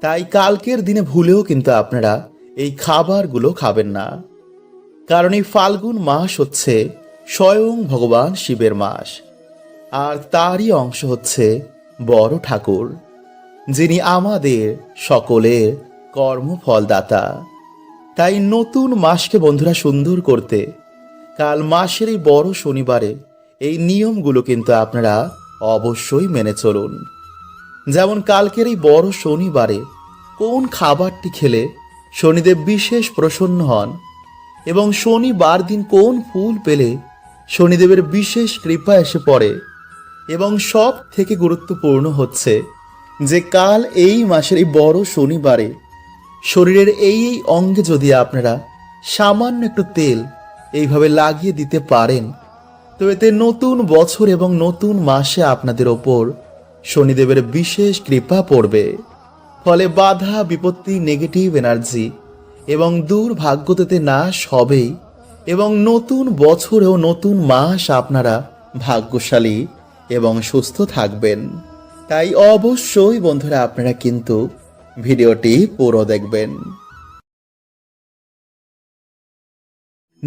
তাই কালকের দিনে ভুলেও কিন্তু আপনারা এই খাবারগুলো খাবেন না। কারণ এই ফাল্গুন মাস হচ্ছে স্বয়ং ভগবান শিবের মাস। আর তারই অংশ হচ্ছে বড় ঠাকুর, যিনি আমাদের সকলের কর্মফলদাতা। তাই নতুন মাসকে বন্ধুরা সুন্দর করতে কাল মাসের এই বড় শনিবারে এই নিয়মগুলো কিন্তু আপনারা অবশ্যই মেনে চলুন। যেমন কালকের এই বড় শনিবারে কোন খাবারটি খেলে শনিদেব বিশেষ প্রসন্ন হন, এবং শনিবার দিন কোন ফুল পেলে শনিদেবের বিশেষ কৃপা এসে পড়ে, এবং সব থেকে গুরুত্বপূর্ণ হচ্ছে যে কাল এই মাসের এই বড় শনিবারে শরীরের এই এই অঙ্গে যদি আপনারা সামান্য একটু তেল এইভাবে লাগিয়ে দিতে পারেন, তো এতে নতুন বছর এবং নতুন মাসে আপনাদের ওপর শনিদেবের বিশেষ কৃপা পড়বে। ফলে বাধা, বিপত্তি নেগেটিভ এনার্জি এবং দুর্ভাগ্যতে নাশ হবেই এবং নতুন বছর ও নতুন মাস আপনারা ভাগ্যশালী এবং সুস্থ থাকবেন। তাই অবশ্যই বন্ধুরা আপনারা কিন্তু ভিডিওটি পুরো দেখবেন।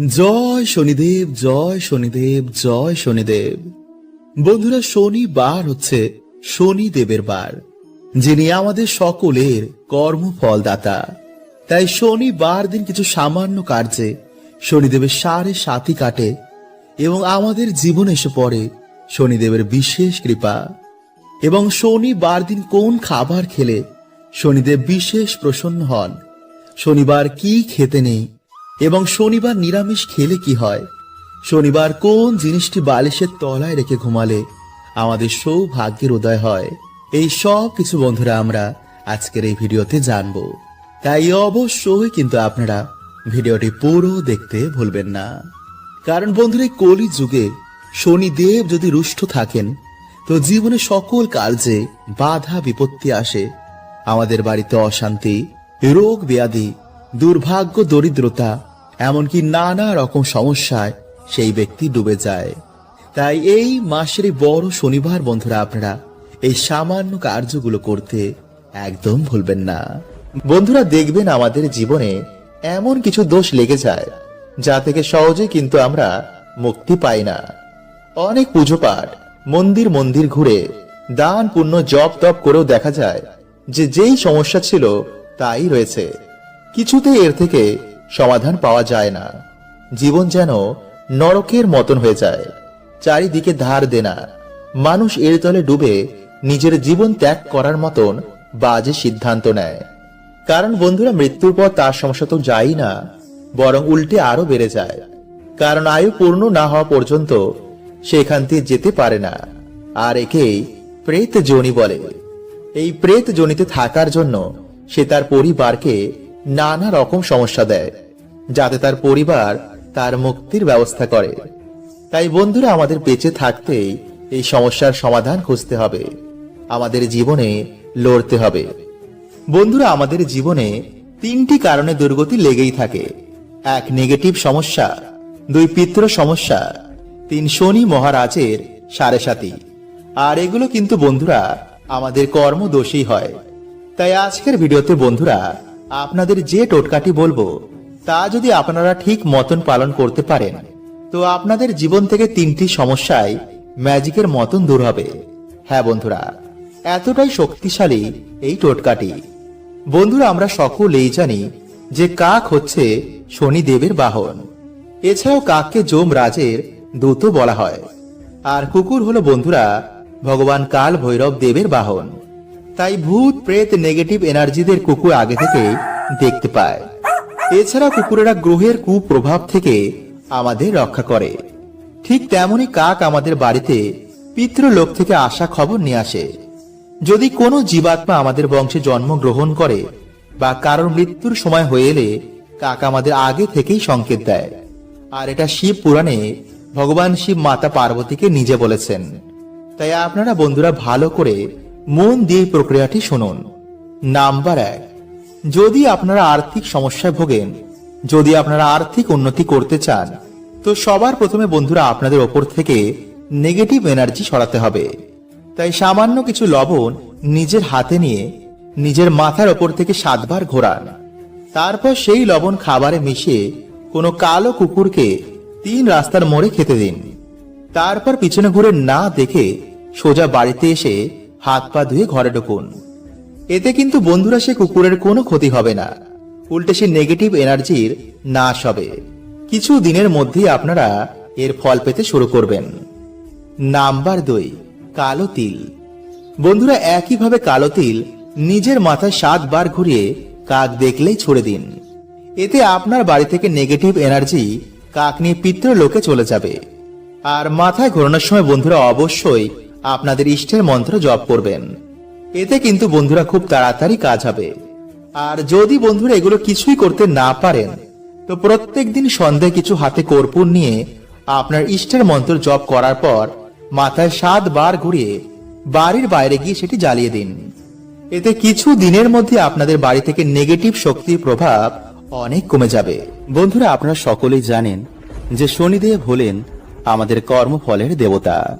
জয় শনিদেব জয় শনিদেব জয় শনিদেব। বন্ধুরা শনিবার হচ্ছে শনিদেবের বার, যিনি আমাদের সকলের কর্মফলদাতা। তাই শনিবার দিন কিছু সামান্য কার্যে শনিদেবের সাড়ে সাথী কাটে এবং আমাদের জীবনে এসে পড়ে শনিদেবের বিশেষ কৃপা। এবং শনিবার দিন কোন খাবার খেলে শনিদেব বিশেষ প্রসন্ন হন, শনিবার কি খেতে নেই এবং শনিবার নিরামিষ খেলে কি হয়, শনিবার কোন জিনিসটি বালিশের তলায় রেখে ঘুমালে আমাদের সৌভাগ্যের উদয় হয়। এই সব কিছু বন্ধুরা আমরা আজকের এই ভিডিওতে জানব। তাই অবশ্যই কিন্তু আপনারা ভিডিওটি পুরো দেখতে ভুলবেন না। কারণ বন্ধুরা কলি যুগে শনিদেব যদি রুষ্ট থাকেন, তো জীবনে সকল কার্যে বাধা বিপত্তি আসে, আমাদের বাড়িতে অশান্তি, রোগ ব্যাধি, দুর্ভাগ্য, দরিদ্রতা, এমনকি নানা রকম সমস্যায় সেই ব্যক্তি ডুবে যায়। তাই এই মাসের বড় শনিবার বন্ধুরা আপনারা এই সামান্য কার্যগুলো করতে একদম ভুলবেন না। বন্ধুরা দেখবেন আমাদের জীবনে এমন কিছু দোষ লেগে যায়, যা থেকে সহজে কিন্তু আমরা মুক্তি পাই না। অনেক পুজো পাঠ, মন্দির মন্দির ঘুরে, দান পুণ্য জপ তপ করেও দেখা যায় যে যেই সমস্যা ছিল তাই রয়েছে। কিছুতে এর থেকে সমাধান পাওয়া যায় না। জীবন যেন নরকের মতন হয়ে যায়। চারিদিকে ধার দেনা মানুষ এর তলে ডুবে নিজের জীবন ত্যাগ করার মতন বাজে সিদ্ধান্ত নেয়। কারণ বন্ধুরা, মৃত্যুর পর তার সমস্যা তো যাই না, বরং উল্টে আরও বেড়ে যায়। কারণ আয়ু পূর্ণ না হওয়া পর্যন্ত সে এখান থেকে যেতে পারে না। আর একেই প্রেত জনি বলে। এই প্রেত জনিতে থাকার জন্য সে তার পরিবারকে নানা রকম সমস্যা দেয়, যাতে তার পরিবার তার মুক্তির ব্যবস্থা করে। তাই বন্ধুরা, আমাদের বেঁচে থাকতেই এই সমস্যার সমাধান খুঁজতে হবে। আমাদের জীবনে লড়তে হবে। বন্ধুরা, আমাদের জীবনে তিনটি কারণে দুর্গতি লেগেই থাকে। এক নেগেটিভ সমস্যা। দুই, পিত্র সমস্যা। তিন, শনি মহারাজের সাড়ে সাথী আর এগুলো কিন্তু বন্ধুরা, আমাদের কর্ম দোষী হয়। তাই আজকের ভিডিওতে বন্ধুরা, আপনাদের যে টোটকাটি বলব, তা যদি আপনারা ঠিক মতন পালন করতে পারেন তো আপনাদের জীবন থেকে তিনটি সমস্যায় ম্যাজিকের মতন দূর হবে। হ্যাঁ বন্ধুরা, এতটাই শক্তিশালী এই টোটকাটি। বন্ধুরা, আমরা সকলেই জানি যে কাক হচ্ছে শনিদেবের বাহন। এছাড়াও কাককে যোম রাজের দূত বলা হয়। আর কুকুর হলো, বন্ধুরা, ভগবান কাল ভৈরব দেবের বাহন। তাই ভূত, প্রেত, নেগেটিভ এনার্জিদের কুকুর আগে থেকে দেখতে পায়। এছাড়া কুকুরেরা গ্রহের কুপ্রভাব থেকে আমাদের রক্ষা করে। ঠিক তেমনি কাক আমাদের বাড়িতে পিতৃলোক থেকে আসা খবর নিয়ে আসে। যদি কোনো জীবাত্মা আমাদের বংশে জন্মগ্রহণ করে বা কারোর মৃত্যুর সময় হয়ে এলে কাক আমাদের আগে থেকেই সংকেত দেয়। আর এটা শিব পুরাণে ভগবান শিব মাতা পার্বতীকে নিজে বলেছেন। তাই আপনারা বন্ধুরা ভালো করে মন দিয়ে প্রক্রিয়াটি শুনুন। নাম্বার এক, যদি আপনারা আর্থিক সমস্যায় ভোগেন যদি আপনারা আর্থিক উন্নতি করতে চান, তো সবার প্রথমে বন্ধুরা আপনাদের ওপর থেকে নেগেটিভ এনার্জি সরাতে হবে। তাই সামান্য কিছু লবণ নিজের হাতে নিয়ে নিজের মাথার ওপর থেকে সাতবার ঘোরান। তারপর সেই লবণ খাবারে মিশিয়ে কোনো কালো কুকুরকে তিন রাস্তার মোড়ে খেতে দিন। তারপর পিছনে ঘুরে না দেখে সোজা বাড়িতে এসে হাত পা ধুয়ে ঘরে ঢুকুন। এতে কিন্তু বন্ধুরা সে কুকুরের কোনো ক্ষতি হবে না। উল্টে সে নেগেটিভ এনার্জির নাশ হবে। কিছু দিনের মধ্যেই আপনারা এর ফল পেতে শুরু করবেন। নাম্বার দুই, কালো তিল। বন্ধুরা, একইভাবে কালো তিল নিজের মাথায় সাতবার ঘুরিয়ে কাক দেখলেই ছুড়ে দিন। এতে আপনার বাড়ি থেকে নেগেটিভ এনার্জি কাক নিয়ে পিতৃ লোকে চলে যাবে। আর মাথায় ঘোরানোর সময় বন্ধুরা অবশ্যই আপনাদের ইষ্টের মন্ত্র জপ করবেন। এতে কিন্তু বন্ধুরা খুব তাড়াতাড়ি কাজ হবে। আর যদি বন্ধুরা এগুলো কিছুই করতে না পারেন, তো প্রত্যেক দিন সন্ধ্যায় কিছু হাতে কর্পূর নিয়ে আপনার ইষ্টের মন্ত্র জপ করার পর মাথায় সাতবার ঘুরিয়ে বাড়ির বাইরে গিয়ে সেটি জ্বালিয়ে দিন। এতে কিছু দিনের মধ্যে আপনাদের বাড়ি থেকে নেগেটিভ শক্তির প্রভাব অনেক কমে যাবে। বন্ধুরা, আপনারা সকলেই জানেন যে শনিদেব হলেন আমাদের কর্মফলের দেবতা।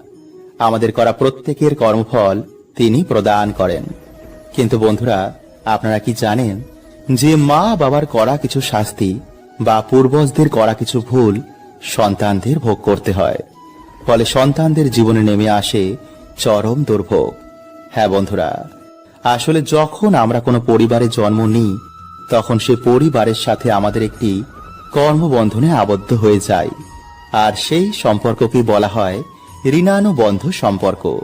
আমাদের করা প্রত্যেকের কর্মফল তিনি প্রদান করেন। কিন্তু বন্ধুরা আপনারা কি জানেন যে মা বাবার করা কিছু শাস্তি বা পূর্বজদের করা কিছু ভুল সন্তানদের ভোগ করতে হয়। ফলে সন্তানদের জীবনে নেমে আসে চরম দুর্ভোগ। হ্যাঁ বন্ধুরা, আসলে যখন আমরা কোনো পরিবারে জন্ম নিই, তখন সে পরিবারের সাথে আমাদের একটি কর্মবন্ধনে আবদ্ধ হয়ে যায়। আর সেই সম্পর্ককে বলা হয় ঋণানুবন্ধ সম্পর্ক।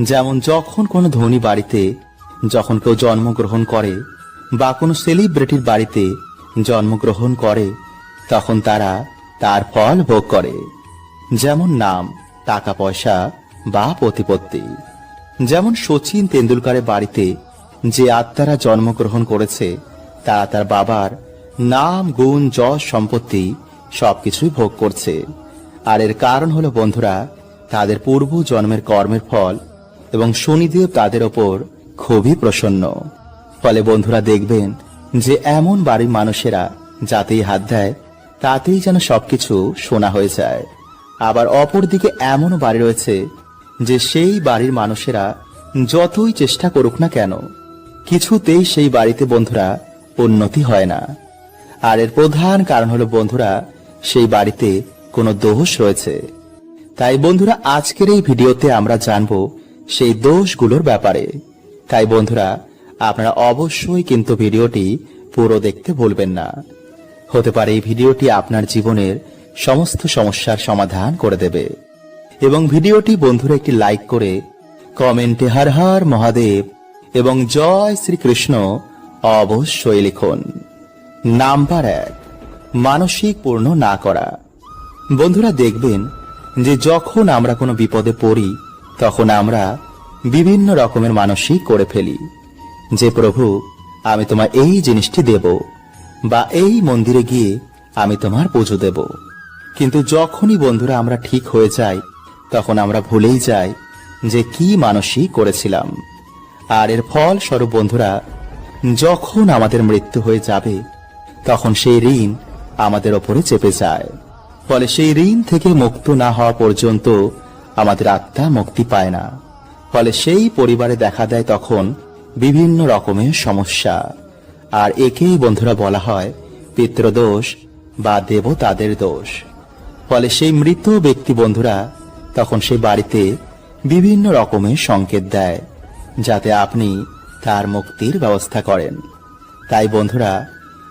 যেমন যখন কোনো ধনী বাড়িতে যখন কেউ জন্মগ্রহণ করে বা কোনো সেলিব্রিটির বাড়িতে জন্মগ্রহণ করে, তখন তারা তার ফল ভোগ করে। যেমন নাম টাকা পয়সা বা প্রতিপত্তি। যেমন সচিন তেন্ডুলকারের বাড়িতে যে আত্মারা জন্মগ্রহণ করেছে, তারা তার বাবার নাম, গুণ, যশ, সম্পত্তি সবকিছুই ভোগ করছে। আর এর কারণ হলো বন্ধুরা, তাদের পূর্ব জন্মের কর্মের ফল এবং শনিদেব তাদের ওপর খুবই প্রসন্ন। ফলে বন্ধুরা দেখবেন যে এমন বাড়ির মানুষেরা যাতেই হাত দেয়, তাতেই যেন সবকিছু শোনা হয়ে যায়। আবার অপরদিকে এমনও বাড়ি রয়েছে যে সেই বাড়ির মানুষেরা যতই চেষ্টা করুক না কেন, কিছুতেই সেই বাড়িতে বন্ধুরা উন্নতি হয় না। আর এর প্রধান কারণ হলো বন্ধুরা, সেই বাড়িতে কোনো দোষ রয়েছে। তাই বন্ধুরা, আজকের এই ভিডিওতে আমরা জানব সেই দোষগুলোর ব্যাপারে। তাই বন্ধুরা, আপনারা অবশ্যই কিন্তু ভিডিওটি পুরো দেখতে ভুলবেন না। হতে পারে এই ভিডিওটি আপনার জীবনের সমস্ত সমস্যার সমাধান করে দেবে। এবং ভিডিওটি বন্ধুরা একটি লাইক করে কমেন্টে হর হর মহাদেব এবং জয় শ্রীকৃষ্ণ অবশ্যই লিখুন। নাম্বার এক, মানসিক পূর্ণ না করা। বন্ধুরা দেখবেন যে যখন আমরা কোনো বিপদে পড়ি, তখন আমরা বিভিন্ন রকমের মানসিক করে ফেলি। যে প্রভু, আমি তোমার এই জিনিসটি দেব বা এই মন্দিরে গিয়ে আমি তোমার পুজো দেব। কিন্তু যখনই বন্ধুরা আমরা ঠিক হয়ে যাই, তখন আমরা ভুলেই যাই যে কি মানসিক করেছিলাম। আর এর ফল স্বরূপ বন্ধুরা, যখন আমাদের মৃত্যু হয়ে যাবে, তখন সেই ঋণ আমাদের ওপরে চেপে যায়। ফলে সেই ঋণ থেকে মুক্ত না হওয়া পর্যন্ত আমাদের আত্মা মুক্তি পায় না। ফলে সেই পরিবারে দেখা দেয় তখন বিভিন্ন রকমের সমস্যা। আর একেই বন্ধুরা বলা হয় পিতৃদোষ বা দেবতাদের দোষ। ফলে সেই মৃত ব্যক্তি বন্ধুরা তখন সেই বাড়িতে বিভিন্ন রকমের সংকেত দেয়, যাতে আপনি তার মুক্তির ব্যবস্থা করেন। তাই বন্ধুরা,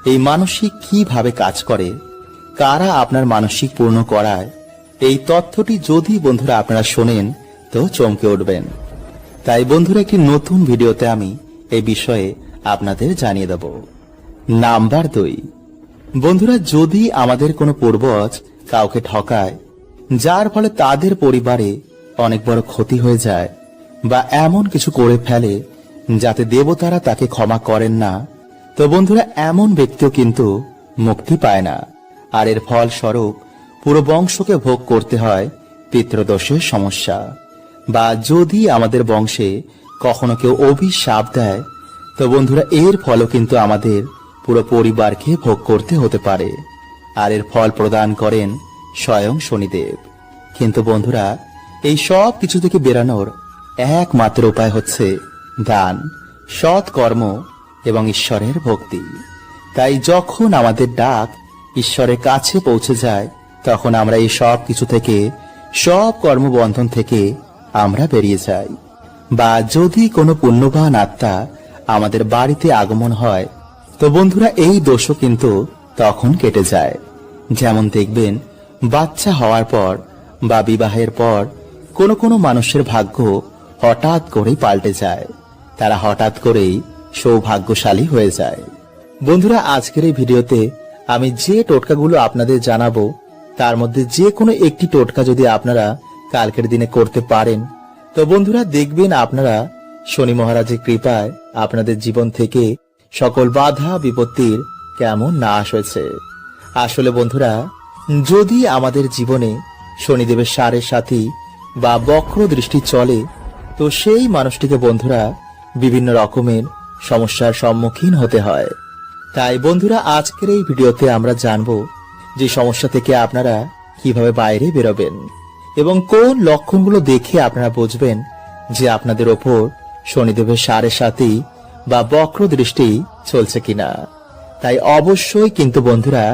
এই মানসিক কীভাবে কাজ করে, কারা আপনার মানসিক পূর্ণ করায়, এই তথ্যটি যদি বন্ধুরা আপনারা শোনেন, তো চমকে উঠবেন। তাই বন্ধুরা, একটি নতুন ভিডিওতে আমি এই বিষয়ে আপনাদের জানিয়ে দেব। নাম্বার দুই। বন্ধুরা, যদি আমাদের কোনো পূর্বজ কাউকে ঠকায়, যার ফলে তাদের পরিবারে অনেক বড় ক্ষতি হয়ে যায় বা এমন কিছু করে ফেলে যাতে দেবতারা তাকে ক্ষমা করেন না, তো বন্ধুরা, এমন ব্যক্তিও কিন্তু মুক্তি পায় না। আর এর ফলস্বরূপ পুরো বংশকে ভোগ করতে হয় পিতৃদোষের সমস্যা। বা যদি আমাদের বংশে কখনো কেউ অভিশাপ দেয়, তো বন্ধুরা এর ফলও কিন্তু আমাদের পুরো পরিবারকে ভোগ করতে হতে পারে। আর এর ফল প্রদান করেন স্বয়ং শনিদেব। কিন্তু বন্ধুরা, এই সব কিছু থেকে বেরানোর একমাত্র উপায় হচ্ছে দান সৎ কর্ম এবং ঈশ্বরের ভক্তি। তাই যখন আমাদের ডাক ঈশ্বরের কাছে পৌঁছে যায়, তখন আমরা এই সব কিছু থেকে, সব কর্মবন্ধন থেকে আমরা বেরিয়ে যাই। বা যদি কোনো পুণ্যবান আত্মা আমাদের বাড়িতে আগমন হয়, তো বন্ধুরা এই দোষও কিন্তু তখন কেটে যায়। যেমন দেখবেন, বাচ্চা হওয়ার পর বা বিবাহের পর কোনো কোনো মানুষের ভাগ্য হঠাৎ করেই পাল্টে যায়। তারা হঠাৎ করেই সৌভাগ্যশালী হয়ে যায়। বন্ধুরা, আজকের এই ভিডিওতে আমি যে টোটকাগুলো আপনাদের জানাব, তার মধ্যে যে কোনো একটি টোটকা যদি আপনারা কালকের দিনে করতে পারেন। তো বন্ধুরা, দেখবেন আপনারা শনি মহারাজের কৃপায় আপনাদের জীবন থেকে সকল বাধা, বিপত্তির কেমন নাশ হয়েছে। আসলে বন্ধুরা, যদি আমাদের জীবনে শনিদেবের সারের সাথী বা বক্র দৃষ্টি চলে, তো সেই মানুষটিকে বন্ধুরা বিভিন্ন রকমের সমস্যার সম্মুখীন হতে হয়। তাই বন্ধুরা, আজকের এই ভিডিওতে আমরা জানব যে সমস্যা থেকে আপনারা কীভাবে বাইরে বেরোবেন। এবং কোন লক্ষণগুলো দেখে আপনারা বুঝবেন যে আপনাদের ওপর শনিদেবের সাড়ে সাথেই বা বক্র দৃষ্টি চলছে কিনা। তাই অবশ্যই কিন্তু বন্ধুরা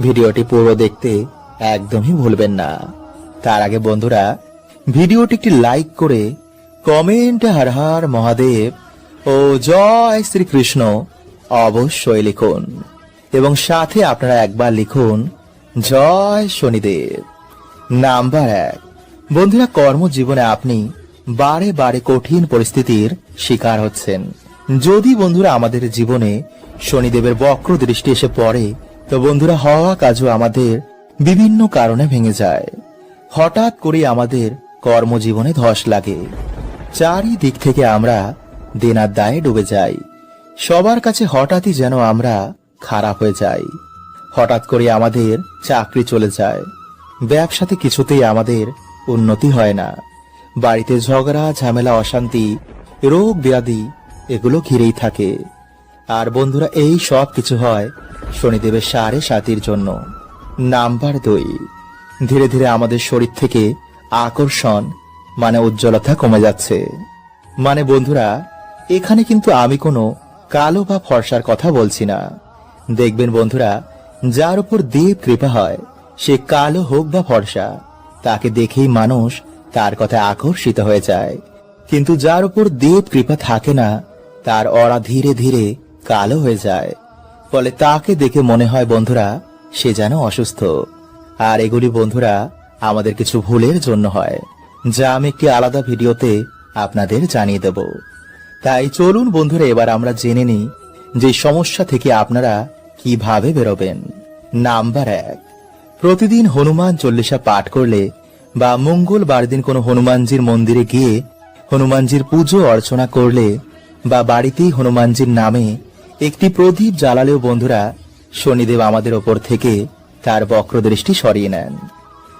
ভিডিওটি পুরো দেখতে একদমই ভুলবেন না। তার আগে বন্ধুরা, ভিডিওটি একটি লাইক করে কমেন্টে হর হর মহাদেব ও জয় শ্রীকৃষ্ণ অবশ্যই লিখুন এবং সাথে আপনারা একবার লিখুন, জয় শনিদেব, নাম্বার এক। বন্ধুরা, কর্মজীবনে আপনি বারে বারে কঠিন পরিস্থিতির শিকার হচ্ছেন। যদি বন্ধুরা আমাদের জীবনে শনিদেবের বক্র দৃষ্টি এসে পড়ে, তো বন্ধুরা হওয়া কাজও আমাদের বিভিন্ন কারণে ভেঙে যায়। হঠাৎ করে আমাদের কর্মজীবনে ধস লাগে। চারিদিক থেকে আমরা দেনার দায়ে ডুবে যাই। সবার কাছে হঠাৎই যেন আমরা খারাপ হয়ে যাই। হঠাৎ করে আমাদের চাকরি চলে যায়। ব্যবসাতে কিছুতেই আমাদের উন্নতি হয় না। বাড়িতে ঝগড়া, ঝামেলা, অশান্তি, রোগ, ব্যাধি, এগুলো ঘিরেই থাকে। আর বন্ধুরা, এই সব কিছু হয় শনিদেবের সাড়ে সাতির জন্য। নাম্বার দুই। ধীরে ধীরে আমাদের শরীর থেকে আকর্ষণ মানে উজ্জ্বলতা কমে যাচ্ছে। মানে বন্ধুরা, এখানে কিন্তু আমি কোনো কালো বা ফর্সার কথা বলছি না। দেখবেন বন্ধুরা, যার উপর দেব কৃপা হয়, সে কালো হোক বা ফর্সা। তাকে দেখেই মানুষ তার কথা আকর্ষিত হয়ে যায়। কিন্তু যার উপর দেব কৃপা থাকে না, তার অরা ধীরে ধীরে কালো হয়ে যায়। ফলে তাকে দেখে মনে হয়, বন্ধুরা, সে যেন অসুস্থ। আর এগুলি, বন্ধুরা, আমাদের কিছু ভুলের জন্য হয়, যা আমি একটি আলাদা ভিডিওতে আপনাদের জানিয়ে দেব। তাই চলুন, বন্ধুরা, এবার আমরা জেনে নিই যে সমস্যা থেকে আপনারা কীভাবে বেরোবেন। নাম্বার এক। প্রতিদিন হনুমান চল্লিশা পাঠ করলে বা মঙ্গলবার দিন কোনো হনুমানজির মন্দিরে গিয়ে হনুমানজির পুজো অর্চনা করলে বা বাড়িতেই হনুমানজির নামে একটি প্রদীপ জ্বালালেও বন্ধুরা শনিদেব আমাদের ওপর থেকে তার বক্রদৃষ্টি সরিয়ে নেন।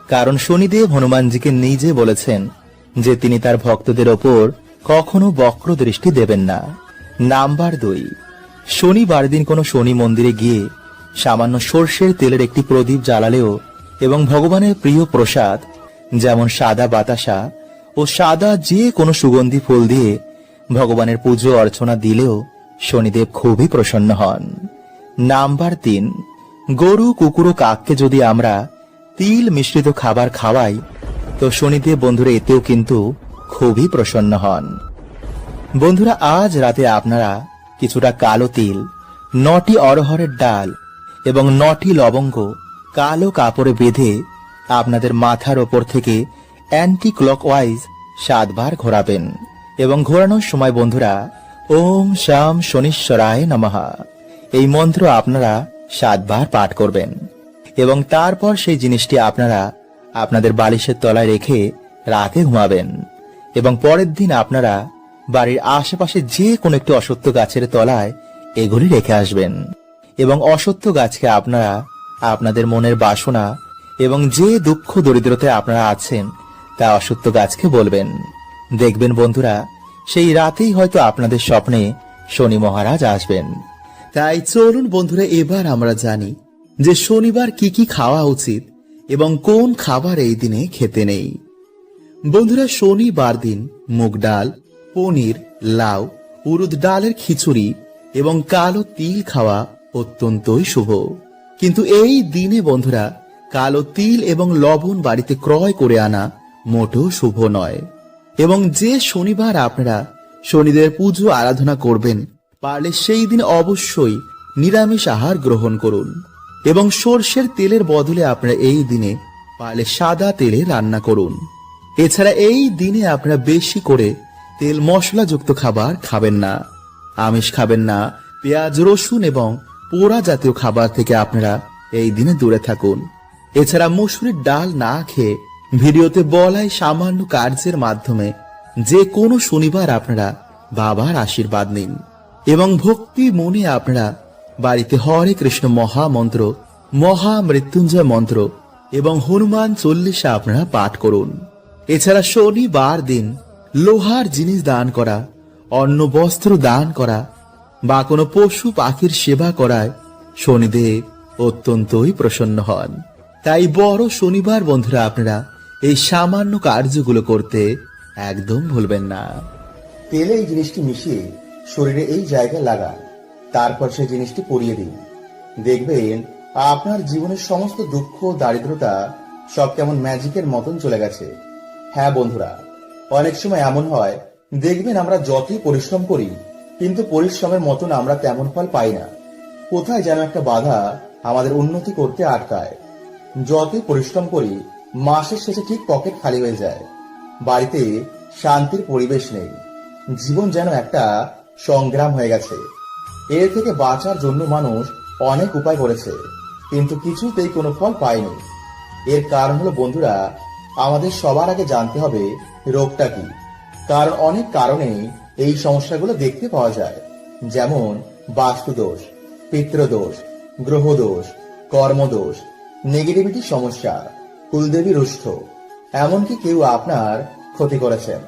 কারণ শনিদেব হনুমানজিকে নিজে বলেছেন যে তিনি তার ভক্তদের ওপর কখনো বক্র দৃষ্টি দেবেন না। নাম্বার দুই, শনিবার দিন কোনো শনি মন্দিরে গিয়ে সামান্য সর্ষের তেলের একটি প্রদীপ জ্বালালেও এবং ভগবানের প্রিয় প্রসাদ, যেমন সাদা বাতাসা ও সাদা যে কোনো সুগন্ধি ফুল দিয়ে ভগবানের পুজো অর্চনা দিলেও শনিদেব খুবই প্রসন্ন হন। নাম্বার তিন, গরু কুকুর ও কাককে যদি আমরা তিল মিশ্রিত খাবার খাওয়াই, তো শনিদেব বন্ধুরা এতেও কিন্তু খুবই প্রসন্ন হন। বন্ধুরা, আজ রাতে আপনারা কিছুটা কালো তিল, নটি অরহরের ডাল এবং নটি লবঙ্গ কালো কাপড়ে বেঁধে আপনাদের মাথার ওপর থেকে অ্যান্টি ক্লকওয়াইজ সাতবার ঘোরাবেন। এবং ঘোরানোর সময় বন্ধুরা, ওম শ্যাম শনিশ্বরায় নমহা এই মন্ত্র আপনারা সাতবার পাঠ করবেন। এবং তারপর সেই জিনিসটি আপনারা আপনাদের বালিশের তলায় রেখে রাতে ঘুমাবেন। এবং পরের দিন আপনারা বাড়ির আশেপাশে যে কোনো একটি অসত্য গাছের তলায় এগুলি রেখে আসবেন। এবং অসত্য গাছকে আপনারা, আপনাদের মনের বাসনা এবং যে দুঃখ দরিদ্রতায় আপনারা আছেন, তা অসত্য গাছকে বলবেন। দেখবেন বন্ধুরা, সেই রাতেই হয়তো আপনাদের স্বপ্নে শনি মহারাজ আসবেন। তাই চলুন বন্ধুরা, এবার আমরা জানি যে শনিবার কি কি খাওয়া উচিত এবং কোন খাবার এই দিনে খেতে নেই। বন্ধুরা, শনিবার দিন মুগ ডাল, পনির, লাউ, উরুদ ডালের খিচুড়ি এবং কালো তিল খাওয়া অত্যন্তই শুভ। কিন্তু এই দিনে, বন্ধুরা, কালো তিল এবং লবণ বাড়িতে ক্রয় করে আনা মোটেও শুভ নয়। এবং যে শনিবার আপনারা শনিদের পুজো, আরাধনা করবেন, পারলে সেই দিন অবশ্যই নিরামিষ আহার গ্রহণ করুন। এবং সর্ষের তেলের বদলে আপনারা এই দিনে পারলে সাদা তেলে রান্না করুন। এছাড়া এই দিনে আপনারা বেশি করে তেল মশলাযুক্ত খাবার খাবেন না। আমিষ খাবেন না, পেঁয়াজ, রসুন এবং পোড়া জাতীয় খাবার থেকে আপনারা এই দিনে দূরে থাকুন। এছাড়া মসুরির ডাল না খেয়ে ভিডিওতে বলাই সামান্য কার্যের মাধ্যমে যে কোনো শনিবার আপনারা বাবার আশীর্বাদ নিন এবং ভক্তি মনে আপনারা বাড়িতে হরে কৃষ্ণ মহামন্ত্র, মহা মৃত্যুঞ্জয় মন্ত্র এবং হনুমান চল্লিশা আপনারা পাঠ করুন। এছাড়া শনিবার দিন লোহার জিনিস দান করা, অন্ন বস্ত্র দান করা বা কোনো পশু পাখির সেবা করায় শনিদেব অত্যন্তই প্রসন্ন হন। তাই বড় শনিবার বন্ধুরা আপনারা এই সামান্য কার্যগুলো করতে একদম ভুলবেন না। তেলে এই জিনিসটি মিশিয়ে শরীরে এই জায়গায় লাগান, তারপর সেই জিনিসটি পরিয়ে দিন। দেখবেন আপনার জীবনের সমস্ত দুঃখ দারিদ্রতা সব কেমন ম্যাজিকের মতন চলে গেছে। হ্যাঁ বন্ধুরা, অনেক সময় এমন হয়, দেখবেন আমরা যতই পরিশ্রম করি কিন্তু পরিশ্রমের মতন আমরা তেমন ফল পাই না। কোথায় যেন একটা বাধা আমাদের উন্নতি করতে আটকায়। যতই পরিশ্রম করি, মাসের শেষে ঠিক পকেট খালি হয়ে যায়। বাড়িতে শান্তির পরিবেশ নেই। জীবন যেন একটা সংগ্রাম হয়ে গেছে। এর থেকে বাঁচার জন্য মানুষ অনেক উপায় করেছে, কিন্তু কিছুতেই কোনো ফল পায়নি। এর কারণ হলো, বন্ধুরা, আমাদের সবার আগে জানতে হবে রোগটা কি। কারণ অনেক কারণেই এই সমস্যাগুলো দেখতে পাওয়া যায়। যেমন বাস্তুদোষ পিতৃদোষ গ্রহদোষ কর্মদোষ নেগেটিভিটি সমস্যা, কুলদেবী রুষ্ঠ, এমনকি কেউ আপনার ক্ষতি করেছেন।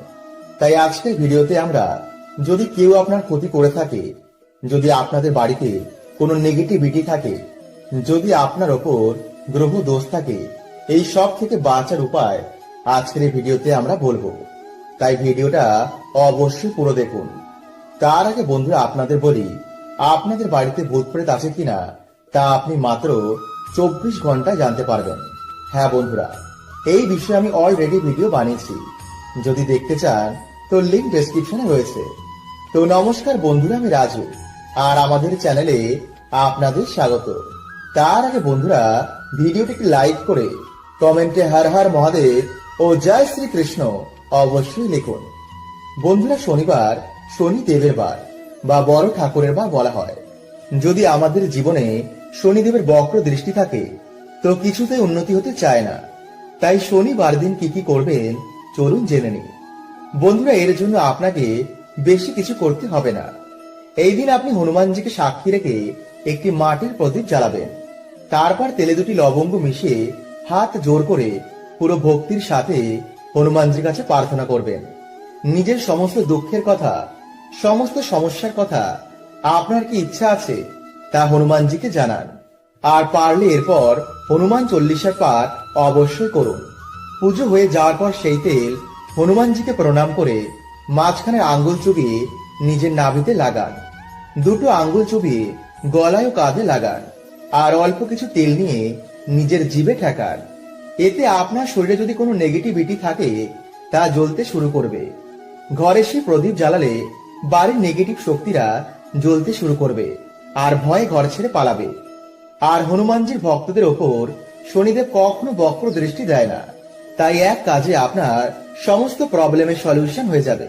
তাই আজকের ভিডিওতে আমরা যদি কেউ আপনার ক্ষতি করে থাকে, যদি আপনাদের বাড়িতে কোনো নেগেটিভিটি থাকে, যদি আপনার ওপর গ্রহ দোষ থাকে, এই সব থেকে বাঁচার উপায় আজকের ভিডিওতে আমরা বলব। তাই ভিডিওটা অবশ্যই পুরো দেখুন। তার আগে বন্ধুরা আপনাদের বলি, আপনাদের বাড়িতে ভূত প্রেত আছে কিনা, তা আপনি মাত্র চব্বিশ ঘন্টায় জানতে পারবেন। হ্যাঁ বন্ধুরা, এই বিষয়ে আমি অলরেডি ভিডিও বানিয়েছি। যদি দেখতে চান, তো লিঙ্ক ডেসক্রিপশনে রয়েছে। তো নমস্কার বন্ধুরা, আমি রাজু, আর আমাদের চ্যানেলে আপনাদের স্বাগত। তার আগে বন্ধুরা ভিডিওটিকে লাইক করে কমেন্টে হর হর মহাদেব ও জয় শ্রীকৃষ্ণ অবশ্যই লিখুন। বন্ধুরা শনিবার শনি দেবের বার বা বড় ঠাকুরের বার বলা হয়। যদি আমাদের জীবনে শনিদেবের বক্র দৃষ্টি থাকে, তো কিছুতে উন্নতি হতে চায় না। তাই শনিবার দিন কি কি করবেন, চলুন জেনে নিন বন্ধুরা, এর জন্য আপনাকে বেশি কিছু করতে হবে না। এই দিন আপনি হনুমানজিকে সাক্ষী রেখে একটি মাটির প্রদীপ জ্বালাবেন। তারপর তেলে দুটি লবঙ্গ মিশিয়ে হাত জোর করে পুরো ভক্তির সাথে হনুমানজির কাছে প্রার্থনা করবেন। নিজের সমস্ত দুঃখের কথা, সমস্ত সমস্যার কথা আপনার কি ইচ্ছা আছে, তা হনুমানজিকে জানান। আর পারলে এরপর হনুমান চল্লিশের পাঠ অবশ্যই করুন। পুজো হয়ে যাওয়ার পর সেই তেল হনুমানজিকে প্রণাম করে মাঝখানে আঙ্গুল চুবিয়ে নিজের নাভিতে লাগান। দুটো আঙ্গুল চুবিয়ে গলায় ও কাঁধে লাগান। আর অল্প কিছু তেল নিয়ে নিজের জিভে ঠেকান। এতে আপনার শরীরে যদি কোনো নেগেটিভিটি থাকে, তা জ্বলতে শুরু করবে। ঘরে সে প্রদীপ জ্বালালে বাড়ির নেগেটিভ শক্তিরা জ্বলতে শুরু করবে আর ভয়ে ঘর ছেড়ে পালাবে। আর হনুমানজির ভক্তদের ওপর শনিদেব কখনো বক্র দৃষ্টি দেয় না। তাই এক কাজে আপনার সমস্ত প্রবলেমের সলিউশন হয়ে যাবে।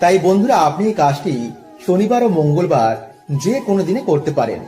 তাই বন্ধুরা, আপনি এই কাজটি শনিবার ও মঙ্গলবার যে কোনো দিনে করতে পারেন।